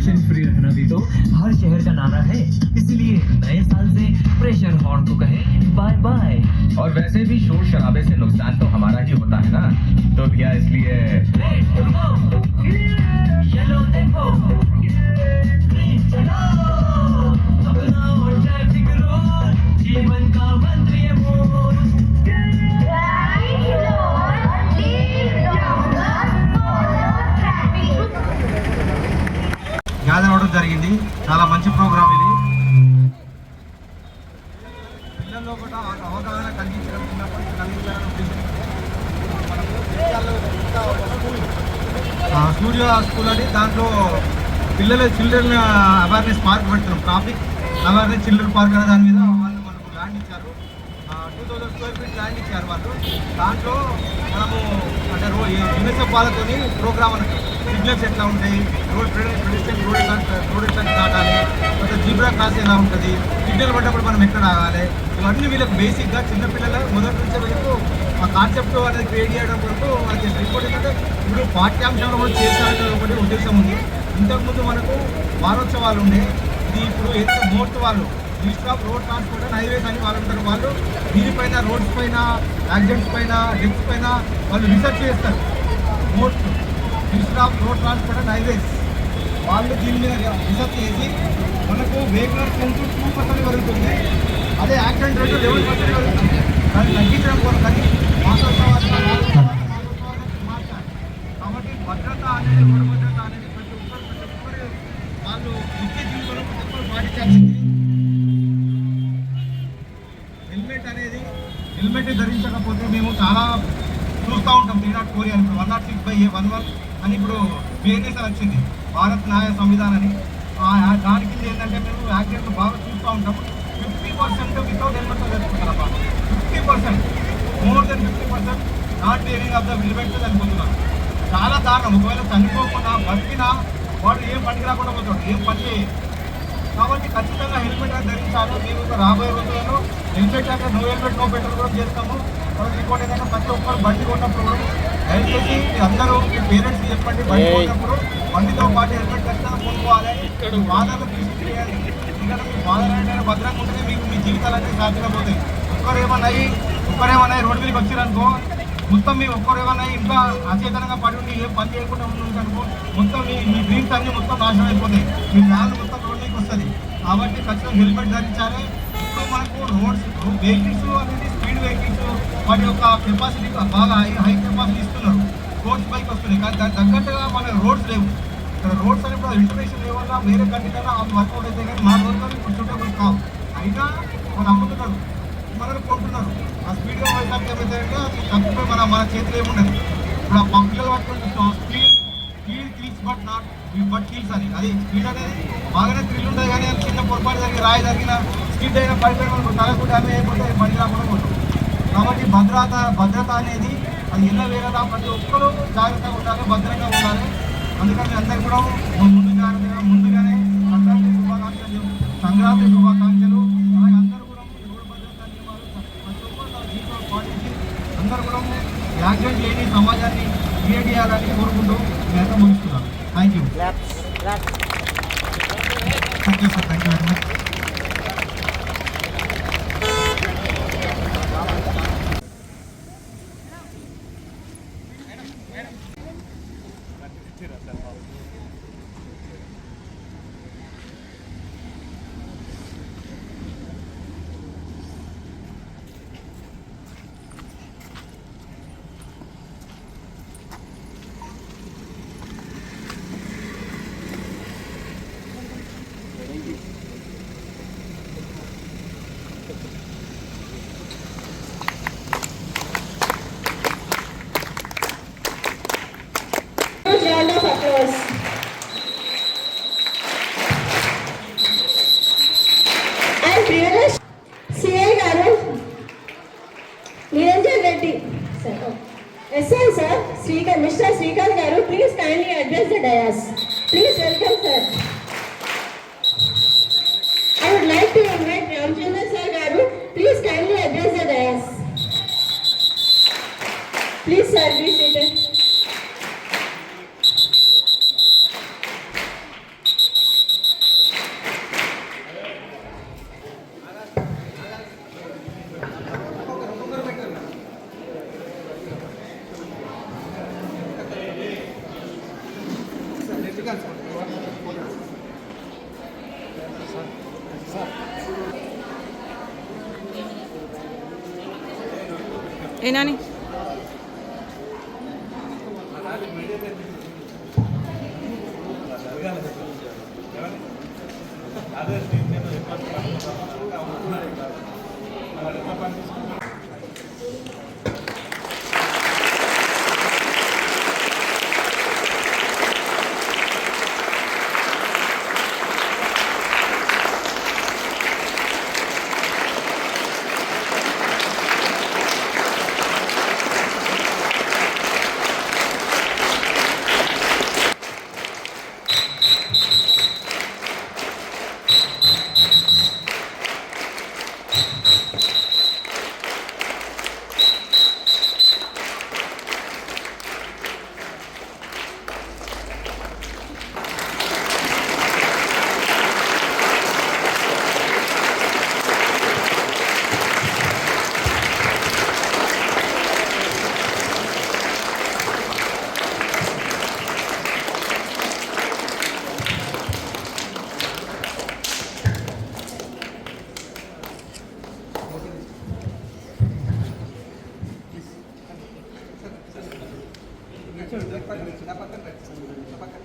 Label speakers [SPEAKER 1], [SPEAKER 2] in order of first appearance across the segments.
[SPEAKER 1] Pollution free रखना भी तो हर शहर का नारा है। इसलिए नए साल से प्रेशर हॉर्न को कहे बाय बाय
[SPEAKER 2] और वैसे भी शोर शराबे से नुकसान तो हमारा ही होता है ना? तो भैया, इसलिए
[SPEAKER 1] चलो अपनाओ ट्रैफ़िक रूल जीवन का मंत्र ये
[SPEAKER 3] గ్యాదర్ అవ్వడం జరిగింది. చాలా మంచి ప్రోగ్రామ్ ఇది. పిల్లల్లో కూడా అవగాహన కలిగించడం స్కూల్ సూర్య స్కూల్ అని దాంట్లో పిల్లల చిల్డ్రన్ అవేర్నెస్ పార్క్ పెడుతున్నాం ట్రాఫిక్ అవేర్నెస్ చిల్డ్రన్ పార్క్ అనే దాని మీద వాళ్ళు మనకు ల్యాండ్ ఇచ్చారు. Two thousand square feet land ఇచ్చారు వాళ్ళు. దాంట్లో మనము అంటే రో యూనిసెఫ్ వాళ్ళతోని ప్రోగ్రామ్ అని సిగ్నల్స్ ఎట్లా ఉంటాయి? రోడ్ పెడిస్టెంట్ రోడ్ ఎట్లా రోడ్ ఎట్లా దాటాలి? తర్వాత జీబ్రా క్రాస్ ఎలా ఉంటుంది? సిగ్నల్ పడ్డప్పుడు మనం ఎక్కడ ఆగాలి? ఇవన్నీ వీళ్ళకి బేసిక్గా చిన్నపిల్లల మొదటి నుంచి వరకు ఆ కాన్సెప్ట్ అనేది క్రియేట్ చేయడం వరకు వాళ్ళకి ఇంకోటి ఏంటంటే ఇప్పుడు పాఠ్యాంశంలో కూడా చేర్చాలనే ఒకటి ఉద్దేశం ఉంది. ఇంతకుముందు మనకు వారోత్సవాలు ఉండే ఇది ఇప్పుడు ఏదైతే మోస్ట్ వాళ్ళు minister of road transport and highways అని వాళ్ళు ఉంటారు వాళ్ళు దీనిపైన రోడ్స్ పైన యాక్సిడెంట్స్ పైన డెత్స్ పైన వాళ్ళు రీసెర్చ్ చేస్తారు. Most minister of road transport and highways వాళ్ళు దీని మీద రీసెర్చ్ చేసి మనకు వెహికల్ స్ట్రెంత్ టూ పర్సెంట్ పెరుగుతుంది అదే యాక్సిడెంట్ రేటు లెవెన్ పర్సెంట్ పెరుగుతుంది దాన్ని తగ్గించడం కొరకని వాసోత్సవాలు మార్చాలి కాబట్టి భద్రత అనేది రోడ్డు భద్రత అనేది ప్రతి ఒక్కరు ప్రతి ఒక్కరు వాళ్ళు నిత్య జీవితంలో ప్రతి ఒక్కరు పాటించాల్సింది హెల్మెట్ అనేది హెల్మెట్ ధరించకపోతే మేము చాలా చూస్తూ ఉంటాం త్రీ నాట్ ఫోర్ అని one nought six by A one one అని ఇప్పుడు బిఎన్ఎస్ అని వచ్చింది భారత్ న్యాయ సంవిధానం అని ఆ ఆ దాని కింద ఏంటంటే మేము యాక్సిడెంట్ బాగా చూస్తూ ఉంటాం ఫిఫ్టీ పర్సెంట్ వితౌట్ హెల్మెట్ చదువుకుంటారు అబ్బా fifty percent more than fifty percent not helmet చనిపోతున్నారు చాలా దారుణం. ఒకవేళ చనిపోకుండా బతికినా వాడు ఏం పనికి రాకుండా పోతాడు ఏం పని చేయదు కాబట్టి ఖచ్చితంగా హెల్మెట్ అనేది ధరించాలి. మేము ఇంకా రాబోయే రోజుల్లో హెల్మెట్ అంటే నో హెల్మెట్ నో పెట్రోల్ కూడా చేస్తాము. తర్వాత ఇంకోటి ఏంటంటే ప్రతి ఒక్కరు బండి కొన్నప్పుడు దయచేసి మీరు అందరూ మీ పేరెంట్స్ చెప్పండి. బండి కొన్నప్పుడు బండితో పాటు హెల్మెట్ ఖచ్చితంగా కొనుక్కోవాలి. ఫాదర్లు తీసుకెళ్ళాలి ఎందుకంటే మీ అంటే భద్రంగా ఉంటేనే మీకు మీ జీవితాలు అనేది సాధ్యంగా పోతాయి ఒక్కరు ఏమన్నా అయ్యి ఒక్కరు ఏమన్నా అయ్యి రోడ్డు మీదకి వచ్చిరనుకో మొత్తం మీ ఒక్కరు ఇంకా అచేతనంగా పడి ఉండి ఏం పని చేయకుండా ఉందనుకో మొత్తం మీ మీ డ్రీమ్స్ అన్ని మొత్తం నాశనం అయిపోతాయి. మీ ప్లాన్ మొత్తం రోడ్లోకి వస్తుంది. కాబట్టి ఖచ్చితంగా హెల్మెట్ ధరించాలి. ఇప్పుడు మనకు రోడ్స్ వెహికల్స్ అనేది స్పీడ్ వెహికల్స్ వాటి యొక్క కెపాసిటీ బాగా హై హై కెపాసిటీ ఇస్తున్నారు. రోడ్స్ బైక్ వస్తున్నాయి. కానీ దానికి తగ్గట్టుగా మన రోడ్స్ లేవు. ఇక్కడ రోడ్స్ అనేది ఇప్పుడు ఇంటర్నేషనల్ లెవెల్లో వేరే కంట్రీ కన్నా అవి వర్కౌట్ అయితే కానీ మా రోడ్లు ఇప్పుడు సూటబుల్ కావు. అయినా వాళ్ళు అమ్ముతున్నారు మనల్ని కొంటున్నారు ఆ స్పీడ్గా పోయేసరికి ఏమైతే అది తప్పిపోయి మన మన చేతిలో ఏముండదు. ఇప్పుడు ఆ పంపులు పట్టుకుని speed speed kills but not but kills అని. అది స్పీడ్ అనేది బాగానే థ్రిల్ ఉంటుంది కానీ అది చిన్న పొరపాటు జరిగి రాయి జరిగిన స్పీడ్ అయినా పడిపోయిన తలకు డ్యామేజ్ అయిపోతే పని రాకుండా ఉంటుంది కాబట్టి భద్రత భద్రత అనేది అది ఎన్న వేరేదా ప్రతి ఒక్కరూ జాగ్రత్తగా ఉండాలి భద్రంగా ఉండాలి. అందుకని అందరు కూడా ముందు జాగ్రత్తగా ముందుగానే సంక్రాంతి శుభాకాంక్షలు సంక్రాంతి శుభాకాంక్షలు అలాగే అందరూ కూడా రోడ్డు భద్రతా నియమాలు ప్రతి ఒక్కరు తమ జీవితంలో పాటించి అందరూ కూడా యాక్సిడెంట్ లేని సమాజాన్ని క్రియేట్ చేయాలని కోరుకుంటూ నేను ముగిస్తున్నాను. Thank you thank you sir thank you very much
[SPEAKER 4] Priyadarsh CI గారు Niranjan Reddy sir SI sir Srikanth mister Srikanth గారు please kindly address the dais please welcome sir I would like to invite Ramachandra sir గారు please kindly address the dais please sir be అదే
[SPEAKER 5] పక్కన పక్కన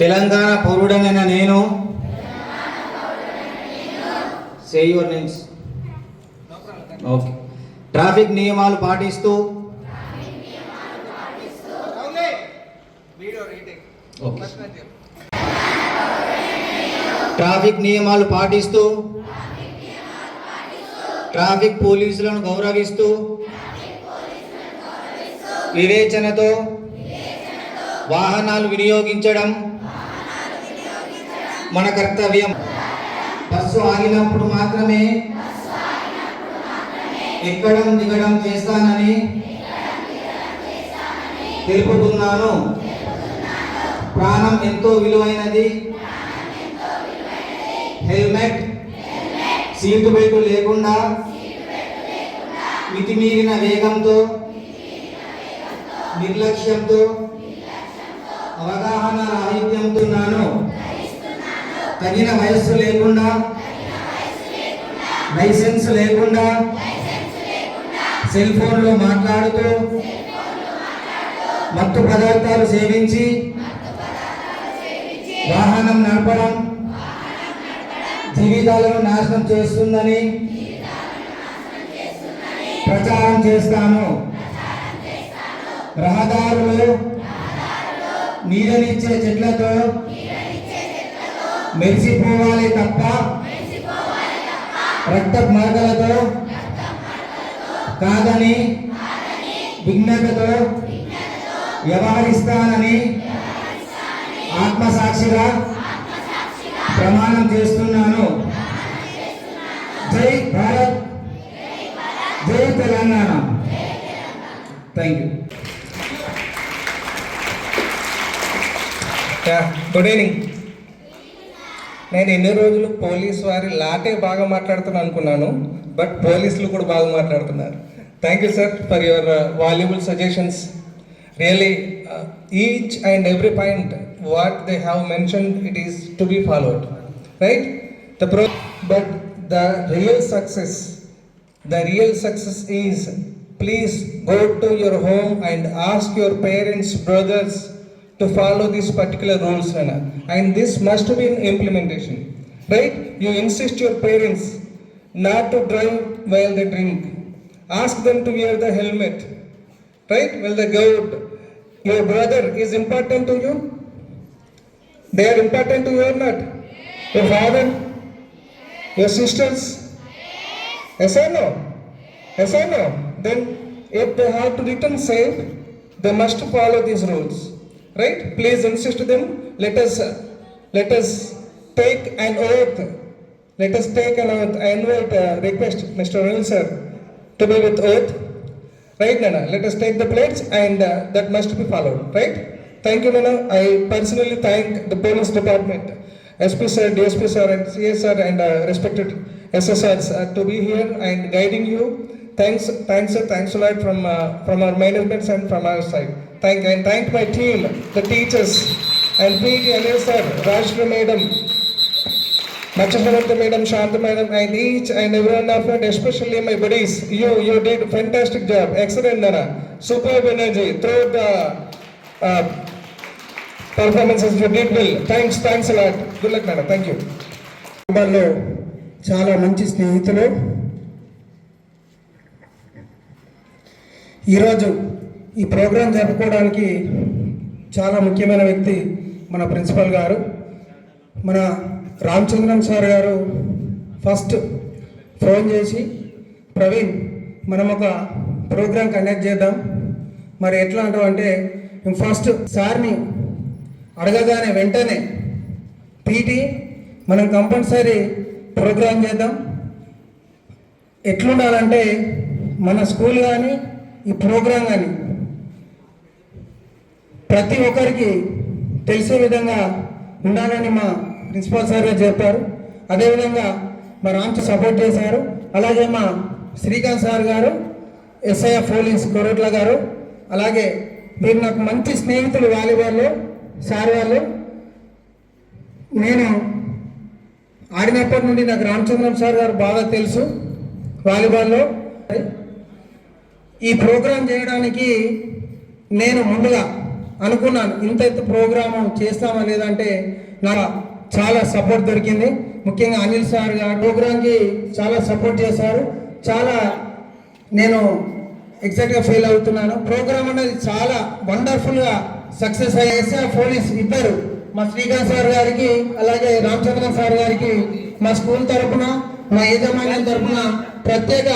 [SPEAKER 6] తెలంగాణ పౌరుడనైన నేను say your names okay traffic నియమాలు పాటిస్తూ traffic నియమాలు పాటిస్తూ ట్రాఫిక్ పోలీసులను గౌరవిస్తూ వివేచనతో వాహనాలు వినియోగించడం మన కర్తవ్యం. బస్సు ఆగినప్పుడు మాత్రమే ఎక్కడం దిగడం చేస్తానని తెలుపుతున్నాను. ప్రాణం ఎంతో విలువైనది. హెల్మెట్ సీటు బెల్ట్ లేకుండా మితిమీరిన వేగంతో నిర్లక్ష్యంతో అవగాహన రాహిత్యంతున్నాను తగిన వయస్సు లేకుండా లైసెన్స్ లేకుండా సెల్ ఫోన్లో మాట్లాడుతూ మత్తు పదార్థాలు సేవించి వాహనం నడపడం జీవితాలను నాశనం చేస్తుందని ప్రచారం చేస్తాను. రహదారులు నీడనిచ్చే చెట్లతో మెరిసిపోవాలి తప్ప రక్త మార్గలతో కాదని విఘ్నతతో వ్యవహరిస్తానని ఆత్మసాక్షిగా ప్రమాణం చేస్తున్నాను. జై భారత్. జై Telangana. Thank you
[SPEAKER 7] good evening నేను ఎన్ని రోజులు పోలీస్ వారి లాటే బాగా మాట్లాడుతున్నాను అనుకున్నాను బట్ పోలీసులు కూడా బాగా మాట్లాడుతున్నారు. Thank you sir for your valuable suggestions really each and every point what they have mention it is to be followed right the pro but the real success the real success is please go to your home and ask your parents brothers to follow these particular rules. And this must be in implementation. Right? You insist your parents not to drive while they drink. Ask them to wear the helmet. Right? While they go out. Your brother is important to you? They are important to you or not? Your father? Your sisters? Yes or no? Yes or no? Then if they have to return safe, they must follow these rules. Right? Please insist to them. Let us let us take an oath. Let us take an oath. I invite uh, request Mr. Anil sir to be with oath. Right, Nana? Let us take the pledge and uh, that must be followed. Right? Thank you, Nana. I personally thank the police department, SP sir, DSP sir, and CS sir, and uh, respected SSRs uh, to be here and guiding you. Thanks, thanks, sir. Thanks a lot from uh, from our management and from our side. Thank and thank my team, the teachers, and PT Anil sir, Rajshri madam, Machasaranta madam, Shanta madam, and each and every one of you, especially my buddies, you, you did fantastic job, excellent, Nana, superb energy throughout the uh, performances you did well. Thanks, thanks a lot. Good luck, Nana. Thank you.
[SPEAKER 8] కుటుంబాల్లో చాలా మంచి స్నేహితులు ఈరోజు ఈ programme జరుపుకోవడానికి చాలా ముఖ్యమైన వ్యక్తి మన ప్రిన్సిపల్ గారు. మన రామచంద్రన్ సార్ గారు ఫస్ట్ ఫోన్ చేసి ప్రవీణ్ మనం ఒక ప్రోగ్రాం కండక్ట్ చేద్దాం. మరి ఎట్లా అంటావు? అంటే మేము ఫస్ట్ సార్ని అడగగానే వెంటనే పీటీ మనం కంపల్సరీ ప్రోగ్రాం చేద్దాం. ఎట్లుండాలంటే మన స్కూల్ కానీ ఈ ప్రోగ్రాం కానీ ప్రతి ఒక్కరికి తెలిసే విధంగా ఉండాలని మా ప్రిన్సిపాల్ సార్ గారు చెప్పారు. అదేవిధంగా మా రామ్స్ సపోర్ట్ చేశారు. అలాగే మా శ్రీకాంత్ సార్ గారు ఎస్ఐఎఫ్ పోలీస్ కొరట్ల గారు అలాగే మీరు నాకు మంచి స్నేహితులు వాలీబాల్లో సార్ వాళ్ళు నేను ఆడినప్పటి నుండి నాకు రామచంద్రం సార్ గారు బాగా తెలుసు వాలీబాల్లో ఈ ప్రోగ్రాం చేయడానికి నేను ముందుగా అనుకున్నాను ఇంత ఎత్తు ప్రోగ్రాము చేస్తామా లేదంటే నాకు చాలా సపోర్ట్ దొరికింది. ముఖ్యంగా అనిల్ సార్ గారు ప్రోగ్రాంకి చాలా సపోర్ట్ చేశారు. చాలా నేను ఎగ్జాక్ట్గా ఫీల్ అవుతున్నాను. ప్రోగ్రామ్ అనేది చాలా వండర్ఫుల్గా సక్సెస్ అయ్యేసి పోలీస్ ఇద్దరు మా శ్రీకాంత్ సార్ గారికి అలాగే రామచంద్రన్ సార్ గారికి మా స్కూల్ తరఫున మా యజమాన్యం తరఫున ప్రత్యేక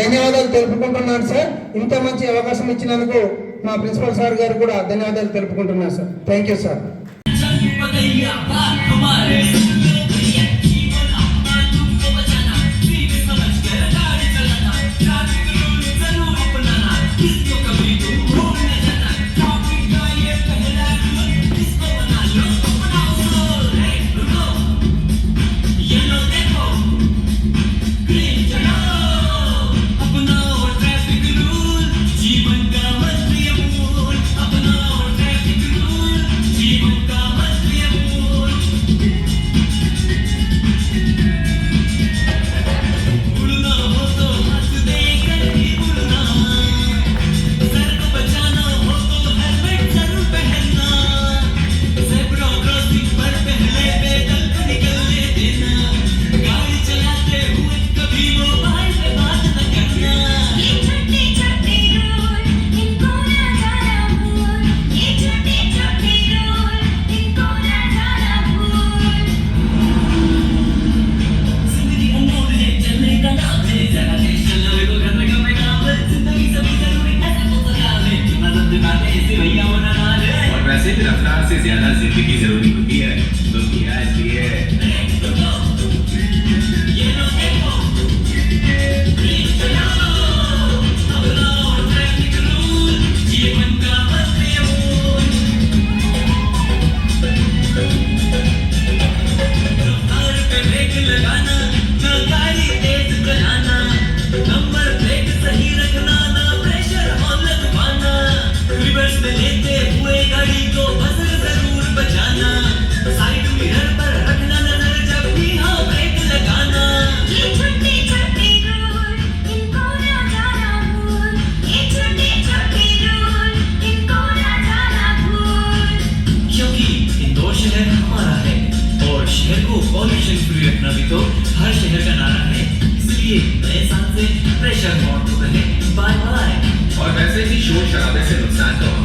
[SPEAKER 8] ధన్యవాదాలు తెలుపుకుంటున్నాను సార్. ఇంత మంచి అవకాశం ఇచ్చినందుకు మా ప్రిన్సిపల్ సార్ గారు కూడా ధన్యవాదాలు తెలుపుకుంటున్నారు sir. Thank you sir.
[SPEAKER 1] Shakespeare रखना भी तो हर शहर का नारा है। इसलिए नए साल से प्रेशर मॉड को कहें बाय बाय
[SPEAKER 2] और वैसे भी शोर शराबे से नुकसान तो